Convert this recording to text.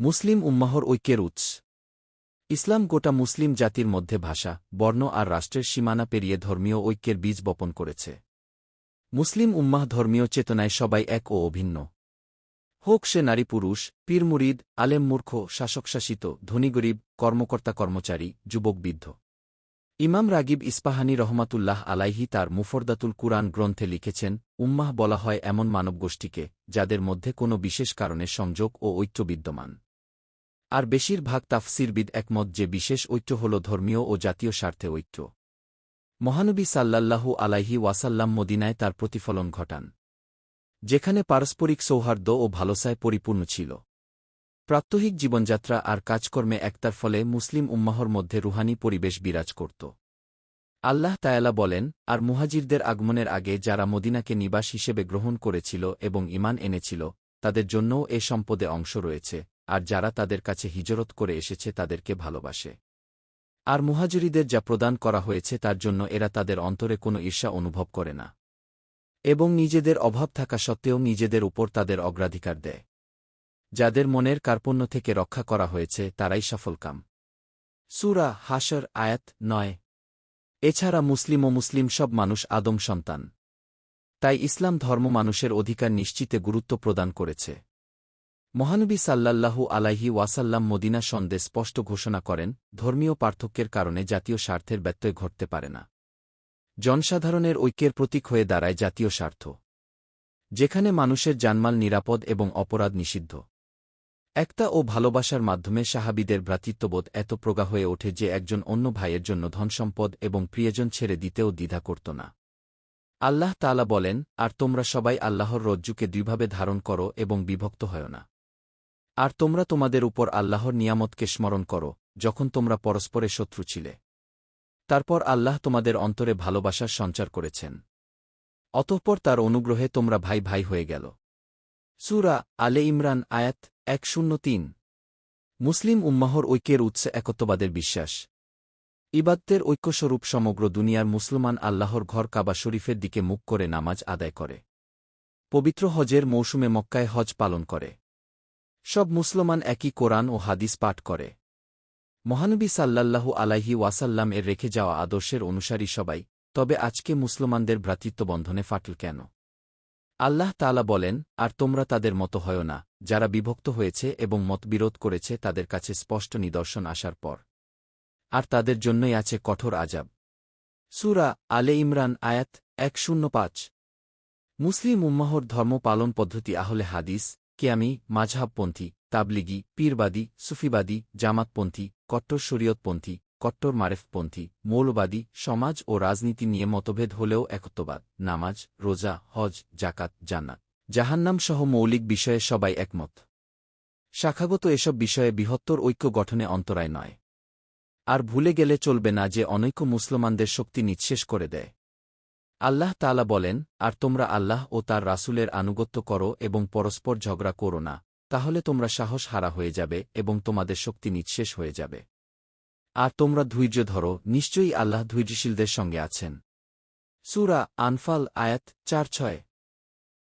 মুসলিম উম্মাহর ঐক্যের উৎস। ইসলাম গোটা মুসলিম জাতির মধ্যে ভাষা, বর্ণ আর রাষ্ট্রের সীমানা পেরিয়ে ধর্মীয় ঐক্যের বীজ বপন করেছে। মুসলিম উম্মাহ ধর্মীয় চেতনায় সবাই এক ও অভিন্ন। হোক সে নারী পুরুষ, পীর মুরিদ, আলেম মূর্খ শাসকশাসিত ধনী গরিব, কর্মকর্তা কর্মচারী, যুবক ইমাম রাগিব ইস্পাহানি রহমাতুল্লাহ আলাইহি তার মুফরদাতুল কুরআন গ্রন্থে লিখেছেন, উম্মাহ বলা হয় এমন মানবগোষ্ঠীকে, যাদের মধ্যে কোনো বিশেষ কারণে সংযোগ ও ঐক্য বিদ্যমান। আর বেশিরভাগ তাফসিরবিদ একমত যে বিশেষ ঐক্য হল ধর্মীয় ও জাতীয় স্বার্থে ঐক্য। মহানবী সাল্লাল্লাহু আলাইহি ওয়াসাল্লাম মদিনায় তার প্রতিফলন ঘটান, যেখানে পারস্পরিক সৌহার্দ্য ও ভালোসায় পরিপূর্ণ ছিল। প্রাত্যহিক জীবনযাত্রা আর কাজকর্মে একতার ফলে মুসলিম উম্মাহর মধ্যে রুহানি পরিবেশ বিরাজ করত। আল্লাহ তায়ালা বলেন, আর মুহাজিরদের আগমনের আগে যারা মদিনাকে নিবাস হিসেবে গ্রহণ করেছিল এবং ইমান এনেছিল, তাদের জন্যও এ সম্পদে অংশ রয়েছে। আর যারা তাদের কাছে হিজরত করে এসেছে তাদেরকে ভালোবাসে। আর মুহাজিরিদের যা প্রদান করা হয়েছে তার জন্য এরা তাদের অন্তরে কোনো ঈর্ষা অনুভব করে না। এবং নিজেদের অভাব থাকা সত্ত্বেও নিজেদের উপর তাদের অগ্রাধিকার দেয়। যাদের মনের কার্পণ্য থেকে রক্ষা করা হয়েছে তারাই সফলকাম। সুরা হাসর আয়াত নয়। এছাড়া মুসলিম ও মুসলিম সব মানুষ আদম সন্তান। তাই ইসলাম ধর্ম মানুষের অধিকার নিশ্চিতে গুরুত্ব প্রদান করেছে। মহানবী সাল্লাল্লাহু আলাইহি ওয়াসাল্লাম মদিনা সন্দেহ স্পষ্ট ঘোষণা করেন, ধর্মীয় পার্থক্যের কারণে জাতীয় স্বার্থের ব্যত্যয় ঘটতে পারে না। জনসাধারণের ঐক্যের প্রতীক হয়ে দাঁড়ায় জাতীয় স্বার্থ, যেখানে মানুষের জানমাল নিরাপদ এবং অপরাধ নিষিদ্ধ। একটা ও ভালোবাসার মাধ্যমে সাহাবিদের ভ্রাতৃত্ববোধ এত প্রগা হয়ে ওঠে যে একজন অন্য ভাইয়ের জন্য ধনসম্পদ এবং প্রিয়জন ছেড়ে দিতেও দ্বিধা করত না। আল্লাহ তালা বলেন, আর তোমরা সবাই আল্লাহর রজ্জুকে দুইভাবে ধারণ করো এবং বিভক্ত হয় না। আর তোমরা তোমাদের উপর আল্লাহর নিয়ামতকে স্মরণ করো, যখন তোমরা পরস্পরে শত্রু ছিলে। তারপর আল্লাহ তোমাদের অন্তরে ভালোবাসার সঞ্চার করেছেন। অতঃপর তার অনুগ্রহে তোমরা ভাই ভাই হয়ে গেল। সুরা আলে ইমরান আয়াত এক শূন্য তিন। মুসলিম উম্মাহর ঐক্যের উৎসে একত্ববাদের বিশ্বাস। ইবাদ্দের ঐক্যস্বরূপ সমগ্র দুনিয়ার মুসলমান আল্লাহর ঘর কাবা শরীফের দিকে মুখ করে নামাজ আদায় করে। পবিত্র হজের মৌসুমে মক্কায় হজ পালন করে। সব মুসলমান একই কোরআন ও হাদিস পাঠ করে। মহানবী সাল্লাল্লাহু আলাইহি ওয়াসাল্লাম এর রেখে যাওয়া আদর্শের অনুসারী সবাই, তবে আজকে মুসলমানদের ভ্রাতৃত্ববন্ধনে ফাটল কেন? আল্লাহ তালা বলেন, আর তোমরা তাদের মতো হয় না, যারা বিভক্ত হয়েছে এবং মতবিরোধ করেছে তাদের কাছে স্পষ্ট নিদর্শন আসার পর। আর তাদের জন্যই আছে কঠোর আজাব সুরা আলে ইমরান আয়াত এক শূন্য পাঁচ। মুসলিম উম্মাহর ধর্ম পালন পদ্ধতি আহলে হাদিস কেয়ামি মাঝহাবপন্থী তাবলিগি, পীরবাদী, সুফিবাদী, জামাতপন্থী, কট্টর শরীয়তপন্থী, কট্টর মারেফপন্থী, মৌলবাদী, সমাজ ও রাজনীতি নিয়ে মতভেদ হলেও একত্ববাদ, নামাজ, রোজা, হজ জাকাত জান্নাত। জাহান্নাম সহ মৌলিক বিষয়ে সবাই একমত। শাখাগত এসব বিষয়ে বৃহত্তর ঐক্য গঠনে অন্তরায় নয়। আর ভুলে গেলে চলবে না যে অনৈক্য মুসলমানদের শক্তি নিঃশেষ করে দেয়। আল্লাহ তালা বলেন, আর তোমরা আল্লাহ ও তার রাসুলের আনুগত্য করো এবং পরস্পর ঝগড়া করো না, তাহলে তোমরা সাহস হারা হয়ে যাবে এবং তোমাদের শক্তি নিঃশেষ হয়ে যাবে। আর তোমরা ধৈর্য ধরো, নিশ্চয়ই আল্লাহ ধৈর্যশীলদের সঙ্গে আছেন। সুরা আনফাল আয়াত চার ছয়।